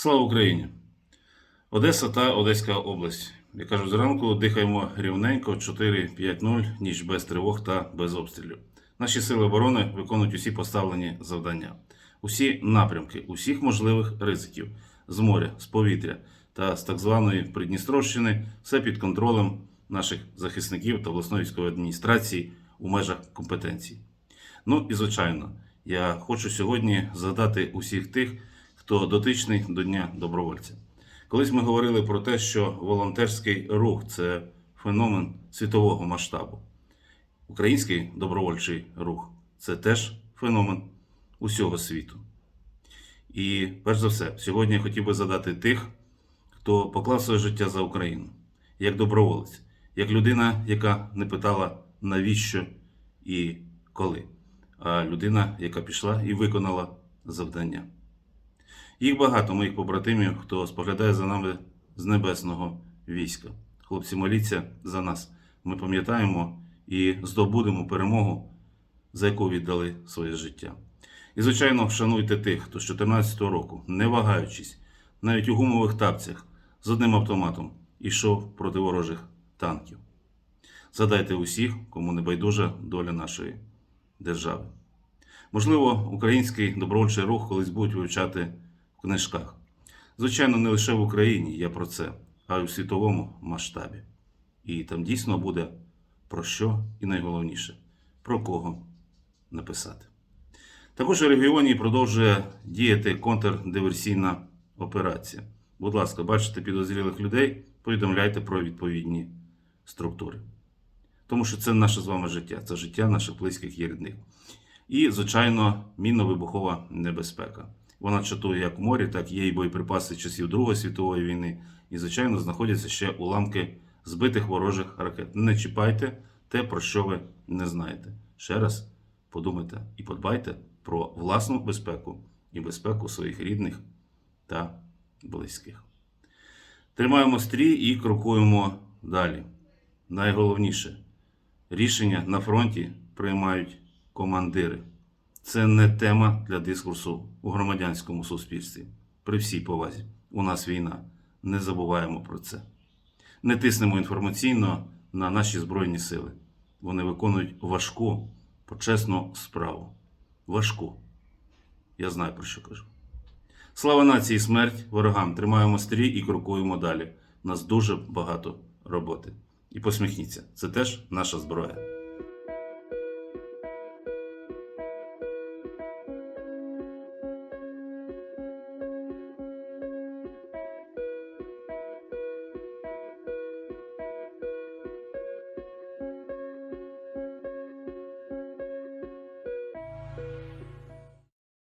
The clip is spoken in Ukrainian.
Слава Україні! Одеса та Одеська область. Я кажу, зранку дихаємо рівненько 4-5-0, ніч без тривог та без обстрілів. Наші сили оборони виконують усі поставлені завдання, усі напрямки, усіх можливих ризиків з моря, з повітря та з так званої Придністровщини, все під контролем наших захисників та обласної військової адміністрації у межах компетенцій. Ну і звичайно, я хочу сьогодні згадати усіх тих, хто дотичний до Дня добровольця. Колись ми говорили про те, що волонтерський рух це феномен світового масштабу. Український добровольчий рух це теж феномен усього світу. І перш за все, сьогодні я хотів би задати тих, хто поклав своє життя за Україну, як доброволець, як людина, яка не питала навіщо і коли, а людина, яка пішла і виконала завдання. Їх багато моїх побратимів, хто споглядає за нами з небесного війська. Хлопці, моліться за нас. Ми пам'ятаємо і здобудемо перемогу, за яку віддали своє життя. І, звичайно, вшануйте тих, хто з 14 року, не вагаючись, навіть у гумових тапцях з одним автоматом ішов проти ворожих танків. Згадайте усіх, кому не байдужа доля нашої держави. Можливо, український добровольчий рух колись будуть вивчати книжках. Звичайно, не лише в Україні я про це, а й у світовому масштабі. І там дійсно буде про що і найголовніше, про кого написати. Також у регіоні продовжує діяти контрдиверсійна операція. Будь ласка, бачите підозрілих людей, повідомляйте про відповідні структури. Тому що це наше з вами життя, це життя наших близьких і рідних. І, звичайно, мінно-вибухова небезпека. Вона чатує як в морі, так є і боєприпаси часів Другої світової війни. І, звичайно, знаходяться ще уламки збитих ворожих ракет. Не чіпайте те, про що ви не знаєте. Ще раз подумайте і подбайте про власну безпеку і безпеку своїх рідних та близьких. Тримаємо стрій і крокуємо далі. Найголовніше рішення на фронті приймають командири. Це не тема для дискурсу у громадянському суспільстві. При всій повазі. У нас війна. Не забуваємо про це. Не тиснемо інформаційно на наші Збройні сили. Вони виконують важку, почесну справу. Важку. Я знаю про що кажу. Слава нації, смерть ворогам! Тримаємо стрій і крокуємо далі. У нас дуже багато роботи. І посміхніться, це теж наша зброя.